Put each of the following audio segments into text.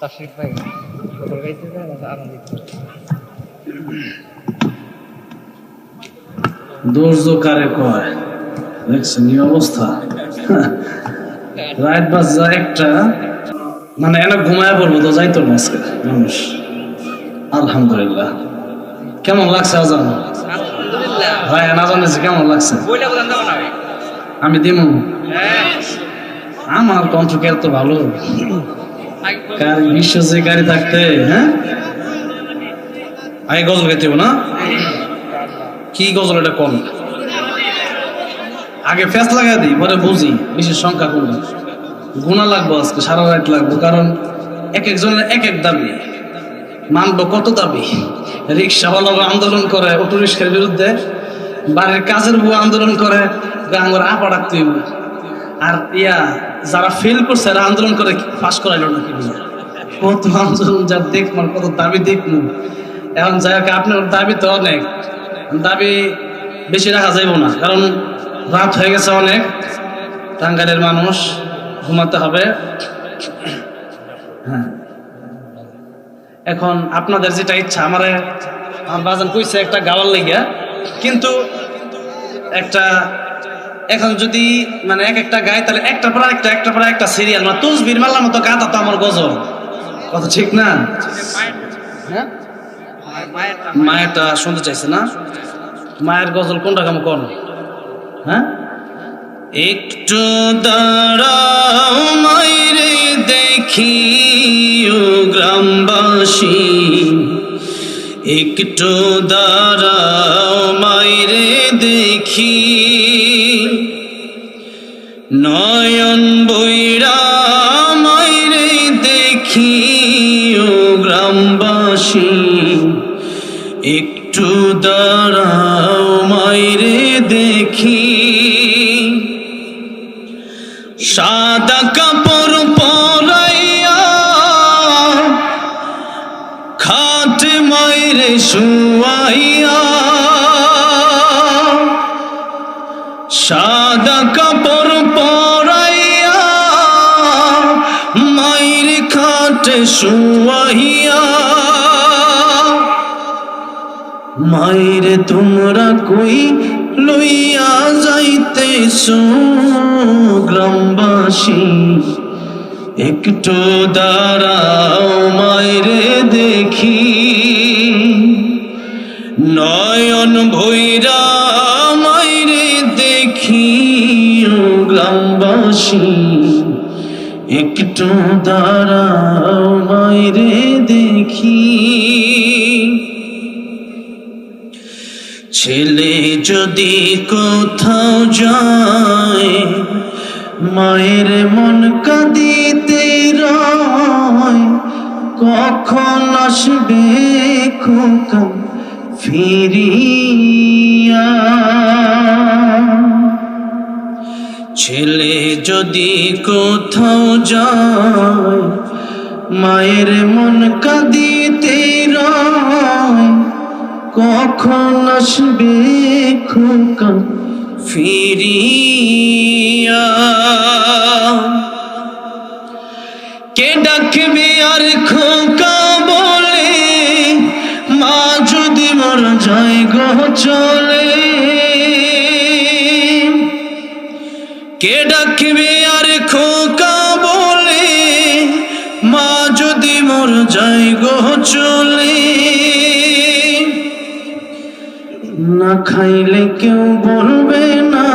তাশরিফ ভাই গাইতে যায় আমাকে আনন্দিত। কারে কয়? দেখছেন অবস্থা? রাত বাজা একটা। মানে এনে ঘুমায় পড়ব তো যাইতো না আজকে মানুষ। আলহামদুলিল্লাহ। কেমন লাগছে আজান? ভাই না জানিস কেমন লাগছে? আমি দিমু। হ্যাঁ। আমার কণ্ঠ কে এত ভালো। কারি বিশ্ব যে কারি থাকতে হ্যাঁ? আগে গজল গাইতে না? কি গজল এটা কোন? আগে ফেস লাগাই দিই, পরে বুঝি, বিশেষ সংখ্যা কোনটা গুণা লাগবো আজকে, সারা রাত লাগবো, কারণ এক একজনের এক এক দাবি। মানবো কত দাবি? রিক্সাওয়ালা আন্দোলন করে অটো রিক্সার বিরুদ্ধে। বাড়ির কাজের বউ আন্দোলন করে গাঙ্গর আপা ডাকতে। আর ইয়া যারা ফেল করছে, এরা আন্দোলন করে পাস করাইলো না কি বলে। কত আন্দোলন যার দেখমান কত দাবি দেখব এখন যাই হোক, আপনার দাবি তো অনেক। দাবি বেশি রাখা যাইব না, কারণ রাত হয়ে গেছে অনেক। টাঙ্গাইলের মানুষ ঘুমাতে হবে। হ্যাঁ। এখন আপনাদের যেটা ইচ্ছা, আমার আমার বাজান কইছে একটা গাওয়ার লেগে কিন্তু একটা এখন যদি মানে এক একটা গায়, তাহলে একটা পর একটা একটা পর একটা সিরিয়াল মানে তুসবির মাল্লার মতো গাতা তো আমার গজল কথা ঠিক না? হ্যাঁ? মায়েরটা শুনতে চাইছে না? মায়ের গজল কোনটা কেমন কোন? হ্যাঁ? একটু দাঁড়াও মাইরে দেখি গ্রামবাসী। একটু দাঁড়াও মাইরে দেখি নয়ন বৈরা দেখি ও গ্রামবাসী। একটু দাঁড়াও মাইরে দেখি। সাদা কাপড় পরাইয়া খাট মাইরে শুয়াইয়া সাদা কাপড় পরাইয়া মাইর খাট শুয়াইয়া, মায়ের তোমরা কই লইয়া যাইতেছ গ্রামবাসী? একটু দাঁড়াও মায়েরে দেখি। নয়ন ভৈরা গ্রামবাসী একটু দাঁড়াও মায়েরে দেখি। ছেলে যদি কোথাও যায়, মায়ের মন কাঁদিতে রয়, কখন আসবে খোকা ফিরিয়া? ছেলে যদি কোথাও যায়, মায়ের মন কাঁদিতে কখন আসবে খোকা ফিরিয়া? কে ডাকবে আর খোকা বলে, মা যদি মর যায় গো চলে। খাইলে কেউ বলবে না,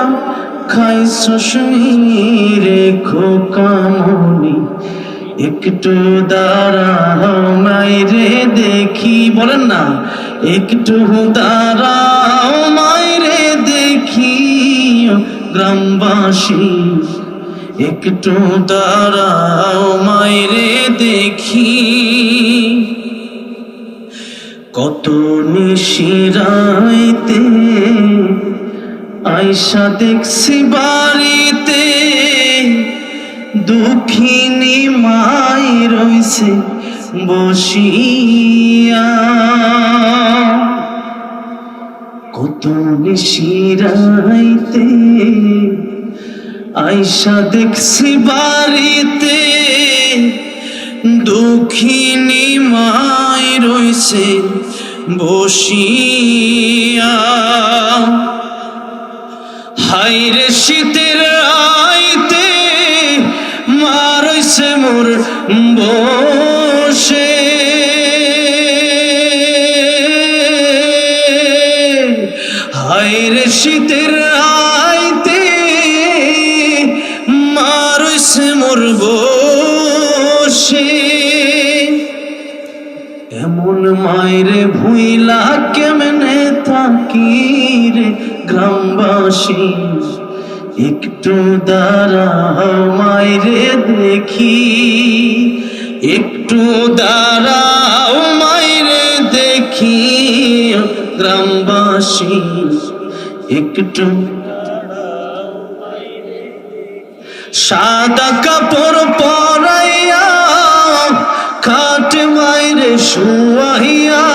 খাই শুশুনি খোকামনি একটু দাঁড়াও মাইরে দেখি। বলেন না, একটু দাঁড়াও মাইরে দেখি গ্রামবাসী, একটু দাঁড়াও মাইরে দেখি। কত নিশিরাইতে আয়সা দেখছি বাড়িতে দুঃখিনী মাই রইছে বসিয়া। কত নিশিরাইতে আয়সা দেখছি বাড়িতে দুঃখিনী মাই রয়েছে বসিয়া। হাইরে শীতের আইতে মারইছে মোর বসে এমন মায়েরে ভুইলা কেমনে থাকি রে গ্রামবাসী? একটু দাঁড়াও মায়েরে দেখি। একটু দাঁড়াও মায়েরে দেখি গ্রামবাসী। একটু সাদা কাপড় পরাইয়া শুয়াইয়া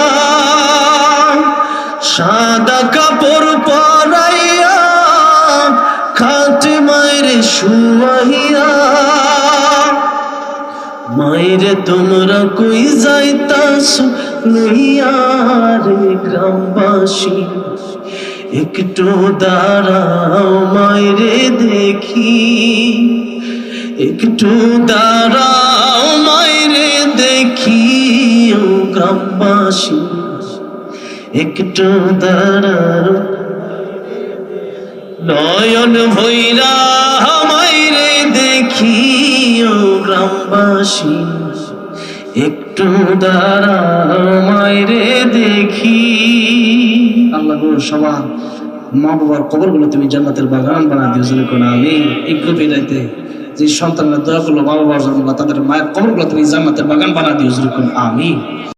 সাদা কাপড় পরাইয়া খাট মাইরে শুয়াইয়া মায়েরে তোমরা কই যাইতাস লইয়া রে গ্রামবাসী? একটু দাঁড়াও মায়েরে দেখি, একটু দাঁড়াও গ্রামবাসী একটু দাঁড়াও। নয়ন ভৈরা মাইরে দেখি ও গ্রামবাসী, একটু দাঁড়াও মাইরে দেখি। আল্লাহ সবার মা বাবার কবরগুলো তুমি জান্নাতের বাগান বানা জোরে কোন আমি গভীর রাইতে যে সন্তানরা দোয়া করল মা বাবার জন্য তাদের মায়ের কবরগুলো তুমি জান্নাতের বাগান বানা জোরে কোন আমি